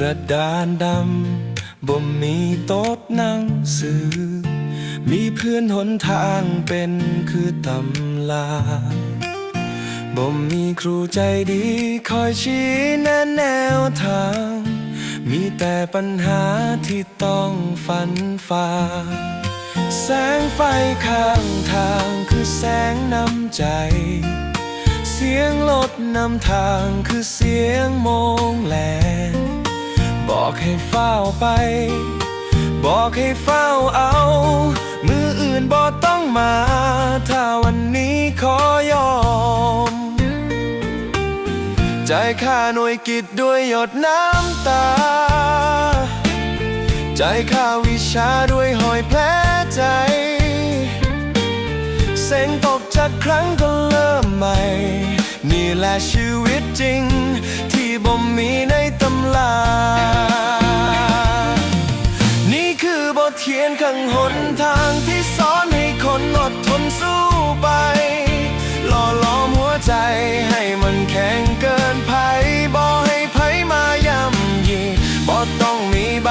กระดานดำบ่มีโต๊ะนั่งสือมีเพื่อนหนทางเป็นคือตำลาบ่มีครูใจดีคอยชี้แนะแนวทาง มีแต่ปัญหาที่ต้องฝันฝ่าแสงไฟข้างทางคือแสงนำใจ เสียงรถนำทางคือเสียงมงแล บอกให้เฝ้าไป บอกให้เฝ้าเอา มืออื่นบอต้องมา ถ้าวันนี้ขอยอม ใจายค่าหน่วยกิจด้วยหยดน้ำตา ใจายค่าวิชาด้วยหอยแผลใจ เส้นตกจากครั้งก็เริ่มใหม่ นี่แหละชีวิตจริง งหนทางที่สอนให้คนอดทนสู้ไป หล่อหล้อมหัวใจให้มันแข็งเกินภัยบอให้ภัยมาย่ำยีบอต้องมีใบ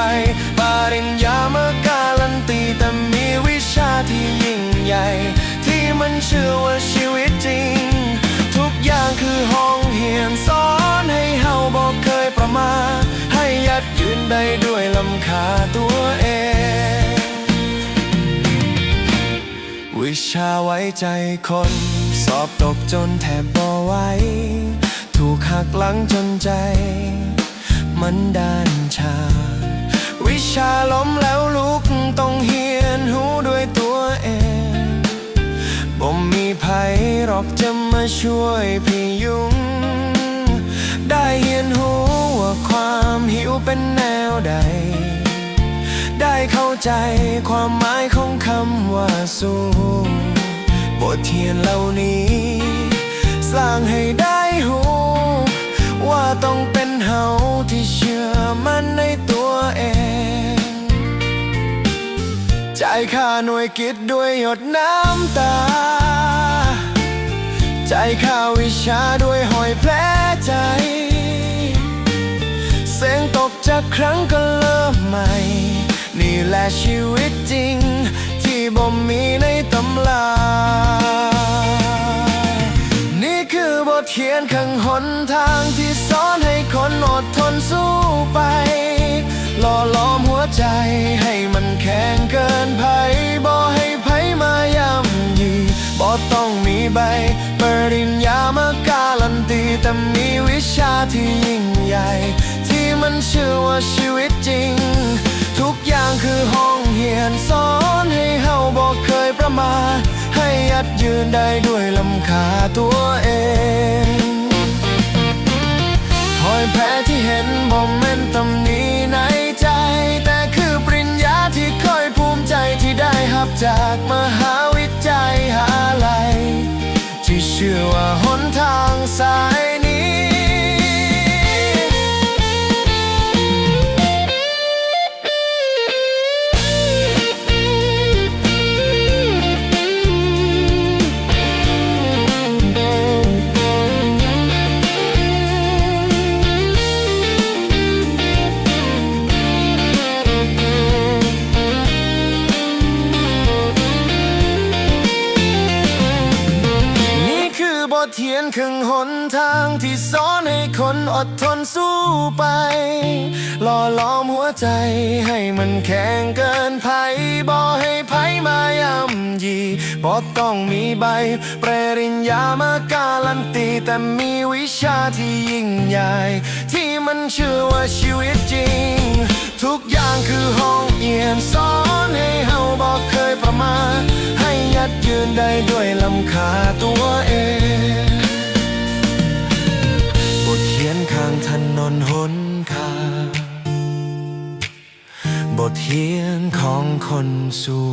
ปริญญามาการันตีแต่มีวิชาที่ยิ่งใหญ่ ที่มันเชื่อว่าชีวิตจริง ทุกอย่างคือห้องเฮียนสอนให้เฮาบอกเคยประมา ให้ยัดยืนได้ด้วยลำคาตัว ชาไว้ใจคน สอบตกจนแทบบ่ไหวถูกหักหลังจนใจ มันด้านชา วิชาล้มแล้วลุกต้องเฮียนหูด้วยตัวเองบ่มีภัยหรอกจะมาช่วยพี่ยุง ได้เห็นหูว่าความหิวเป็นแนวใด ได้เข้าใจความหมายของคำว่าสู้บทเทียนเหล่านี้ สร้างให้ได้หูว่าต้องเป็นเฮาที่เชื่อมันในตัวเอง จ่ายค่าหน่วยกิจด้วยหยดน้ำตา จ่ายค่าวิชาด้วยหอยแผลใจ เสียงตกจากครั้งก็เริ่มใหม่ นี่แหละชีวิตจริง ที่บ่มีในตำรานี่คือบทเขียนข้างหนทางที่สอนให้คนอดทนสู้ไป หล่อหลอมหัวใจให้มันแข็งเกินภัยบ่ให้ภัยมาย่ำยีบ่ต้องมีใบปริญญามาการันตีแต่มีวิชาที่ยิ่งใหญ่ ที่มันชื่อว่าชีวิตจริง อย่างคือห้องเฮียนสอนให้เฮาบอกเคยประมาทให้ยัดยืนได้ด้วยลำคาตัวเองหอยแผลที่เห็นบ่แม่นตำหนี เทียนครึ่งหนทางที่สอนให้คนอดทนสู้ไป หล่อหล้อมหัวใจให้มันแข็งเกินภัยบ่ให้ภัยมาย่ำยีบ่ต้องมีใบ ปริญญามาการันตี แต่มีวิชาที่ยิ่งใหญ่ ที่มันชื่อว่าชีวิตจริง ทุกอย่างคือห้องเอียนสอนให้เฮาบอกเคยประมาทให้ยัดยืนได้ด้วยลำคาตัวเอง นนหนคาบทเรียนของคนสู้